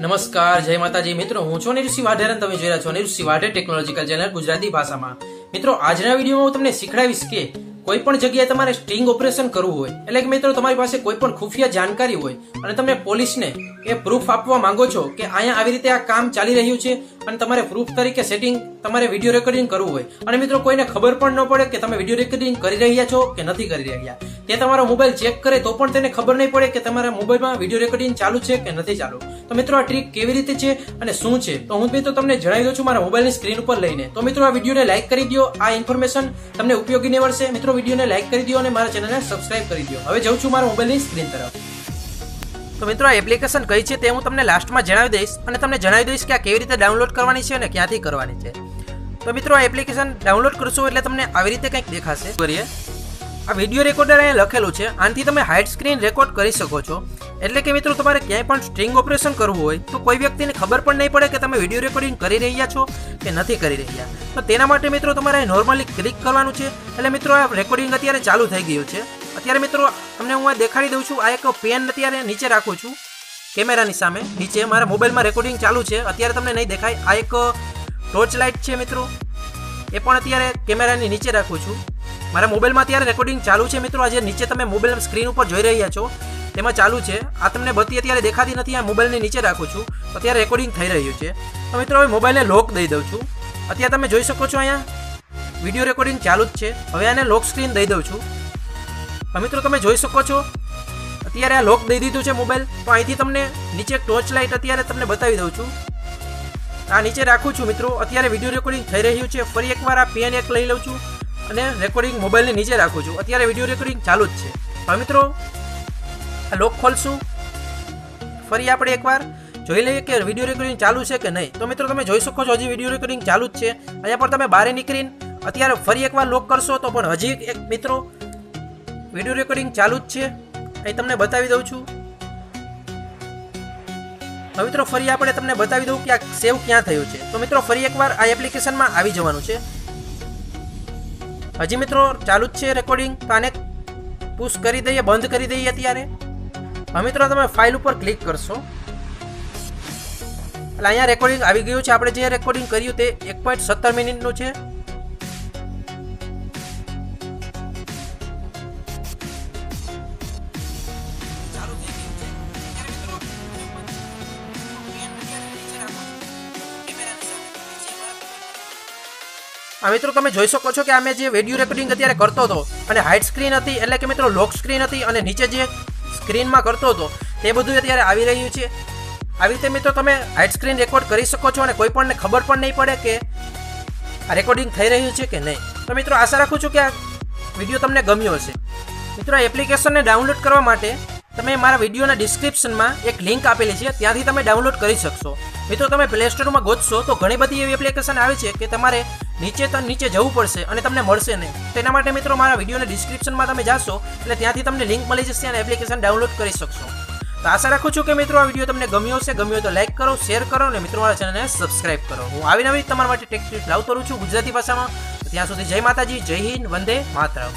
નમસ્કાર, જય માતાજી. મિત્રો, હું છું નિરુષિ વાઢેર અને તમે જોઈ રહ્યા છો નિરુષિ વાઢેર ટેકનોલોજીકલ ચેનલ ગુજરાતી ભાષામાં. મિત્રો, આજના વિડીયોમાં હું તમને શીખડાવીશ કે કોઈ પણ જગ્યાએ તમારે સ્ટ્રિંગ ઓપરેશન કરવું હોય, એટલે કે મિત્રો, તમારી પાસે કોઈ પણ ખુફિયા જાણકારી હોય, અને તમે પોલીસને એ પ્રૂફ આપવા માંગો છો કે અહીંયા આવી રીતે આ કામ ચાલી રહ્યું છે, અને તમારે પ્રૂફ તરીકે સેટિંગ, તમારે વીડિયો રેકોર્ડિંગ કરવું હોય. અને મિત્રો, કોઈને ખબર પણ ન પડે કે તમે વીડિયો રેકોર્ડિંગ કરી રહ્યા છો કે નથી કરી રહ્યા. તે તમારો મોબાઈલ ચેક કરે તો પણ તેને ખબર નહીં પડે કે તમારા મોબાઈલમાં વીડિયો રેકોર્ડિંગ ચાલુ છે કે નથી ચાલુ. તો મિત્રો, આ ટ્રીક કેવી રીતે છે અને શું છે? તો હું મિત્રો તમને જણાવી દઉં છું મારા મોબાઈલની સ્ક્રીન ઉપર લઈને. તો મિત્રો, આ વિડીયોને લાઈક કરી દો આ ઇન્ફોર્મેશન તમને ઉપયોગી નીવડશે. મિત્રો વિડીયોને લાઈક કરી દો અને મારા ચેનલને સબસ્ક્રાઇબ કરી દો હવે જઉં છું મારા મોબાઈલની સ્ક્રીન તરફ. તો મિત્રો, આ એપ્લિકેશન કઈ છે તે હું તમને લાસ્ટમાં જણાવી દઈશ અને તમને જણાવી દઈશ કે આ કેવી રીતે ડાઉનલોડ કરવાની છે અને ક્યાંથી કરવાની છે. તો મિત્રો, આ એપ્લિકેશન ડાઉનલોડ કરશો એટલે તમને આવી રીતે કંઈક દેખાશે. કરીએ? આ વીડિયો રેકોર્ડર અહીંયા લખેલું છે. આનાથી તમે હાઈડ સ્ક્રીન રેકોર્ડ કરી શકો છો. એટલે કે મિત્રો, તમારે ક્યાંય પણ સ્ટ્રિંગ ઓપરેશન કરવું હોય, તો કોઈ વ્યક્તિને ખબર પણ નહીં પડે કે તમે વીડિયો રેકોર્ડિંગ કરી રહ્યા છો કે નથી કરી રહ્યા. તો તેના માટે મિત્રો, તમારે નોર્મલી ક્લિક કરવાનું છે. એટલે મિત્રો, આ રેકોર્ડિંગ અત્યારે ચાલુ થઈ ગયું છે. અત્યારે મિત્રો, તમને હું આ દેખાડી દઉં છું. આ એક પેન અત્યારે નીચે રાખું છું. કેમેરાની સામે. નીચે મારા મોબાઈલમાં રેકોર્ડિંગ ચાલુ છે. અત્યારે તમને નહીં દેખાય. આ એક ટોર્ચ લાઇટ છે મિત્રો. એ પણ અત્યારે કેમેરાની નીચે રાખું છું. મારા મોબાઈલમાં અત્યારે રેકોર્ડિંગ ચાલુ છે મિત્રો. આજે નીચે તમે મોબાઈલ સ્ક્રીન ઉપર જોઈ રહ્યા છો. તેમાં ચાલુ છે. આ તમને બત્તી અત્યારે દેખાતી નથી. આ મોબાઈલની નીચે રાખું છું. અત્યારે રેકોર્ડિંગ થઈ રહ્યું છે. તો મિત્રો, હવે મોબાઈલને લોક દઈ દઉં છું. અત્યારે તમે જોઈ શકો છો અહીંયા. વીડિયો રેકોર્ડિંગ ચાલુ જ છે. હવે આને લોક સ્ક્રીન દઈ દઉં છું. મિત્રો, તમે જોઈ શકો છો. અત્યારે આ લોક દઈ દીધું છે મોબાઈલ. તો અહીંથી તમને નીચે ટોર્ચ લાઇટ અત્યારે તમને બતાવી દઉં છું. આ નીચે રાખું છું મિત્રો. અત્યારે વીડિયો રેકોર્ડિંગ થઈ રહ્યું છે. ફરી એકવાર આ પેન એક લઈ લઉં છું. અને રેકોર્ડિંગ મોબાઈલની નીચે રાખું છું. અત્યારે વીડિયો રેકોર્ડિંગ ચાલુ જ છે. હવે મિત્રો, આ લોક ખોલશું. ફરી આપણે એકવાર જોઈ લઈએ કે વીડિયો રેકોર્ડિંગ ચાલુ છે કે નહીં. તો મિત્રો, તમે જોઈ શકો છો, હજી વીડિયો રેકોર્ડિંગ ચાલુ જ છે. અહીંયા પર તમે બહાર નીકળીને અત્યારે ફરી એકવાર લોક કરશો તો પણ હજી એક મિત્રો વીડિયો રેકોર્ડિંગ ચાલુ જ છે. અહીં તમને બતાવી દઉં છું. હવે મિત્રો, ફરી આપણે તમને બતાવી દઉં કે આ સેવ ક્યાં થયું છે. તો મિત્રો, ફરી એકવાર આ એપ્લિકેશનમાં આવી જવાનું છે. હજી મિત્રો, ચાલુ જ છે રેકોર્ડિંગ તો આને પુશ કરી દઈએ, બંધ કરી દઈએ અત્યારે. હવે મિત્રો, તમે ફાઇલ ઉપર ક્લિક કરશો. એટલે અહીંયા રેકોર્ડિંગ આવી ગયું છે. આપણે જે રેકોર્ડિંગ કર્યું તે એક પોઈન્ટ સત્તર મિનિટનું છે. આ મિત્રો તમે જોઈ શકો છો કે અમે જે વીડિયો રેકોર્ડિંગ અત્યારે કરતો હતો અને હાઈટ સ્ક્રીન હતી, એટલે કે મિત્રો લોક સ્ક્રીન હતી અને નીચે જે સ્ક્રીનમાં કરતો હતો, તે બધું અત્યારે આવી રહ્યું છે. આવી રીતે મિત્રો તમે હાઈટ સ્ક્રીન રેકોર્ડ કરી શકો છો અને કોઈ પણને ખબર પણ નહીં પડે કે આ રેકોર્ડિંગ થઈ રહ્યું છે કે નહીં. તો મિત્રો આશા રાખું છું કે આ વીડિયો તમને ગમ્યો હશે. મિત્રો આ એપ્લિકેશનને ડાઉનલોડ કરવા માટે તમે મારા વિડીયોના ડિસ્ક્રિપ્શનમાં એક લિંક આપેલી છે, ત્યાંથી તમે ડાઉનલોડ કરી શકશો. મિત્રો તમે પ્લે સ્ટોરમાં ગોતશો તો ઘણી બધી એવી એપ્લિકેશન આવે છે કે તમારે નીચે તો નીચે જવું પડશે અને તમને મળશે નહીં. તેના માટે મિત્રો મારા વિડીયોના ડિસ્ક્રિપ્શનમાં તમે જાશો એટલે ત્યાંથી તમને લિંક મળી જશે અને એપ્લિકેશન ડાઉનલોડ કરી શકશો. તો આશા રાખું છું કે મિત્રો આ વીડિયો તમને ગમ્યો હશે. ગમ્યો તો લાઈક કરો શેર કરો અને મિત્રો મારા ચેનલને સબસ્ક્રાઇબ કરો. હું આવી નવી તમારા માટે ટેક્સ લાવતો રહું છું ગુજરાતી ભાષામાં. ત્યાં સુધી જય માતાજી, જય હિન્દ, વંદે માતરમ.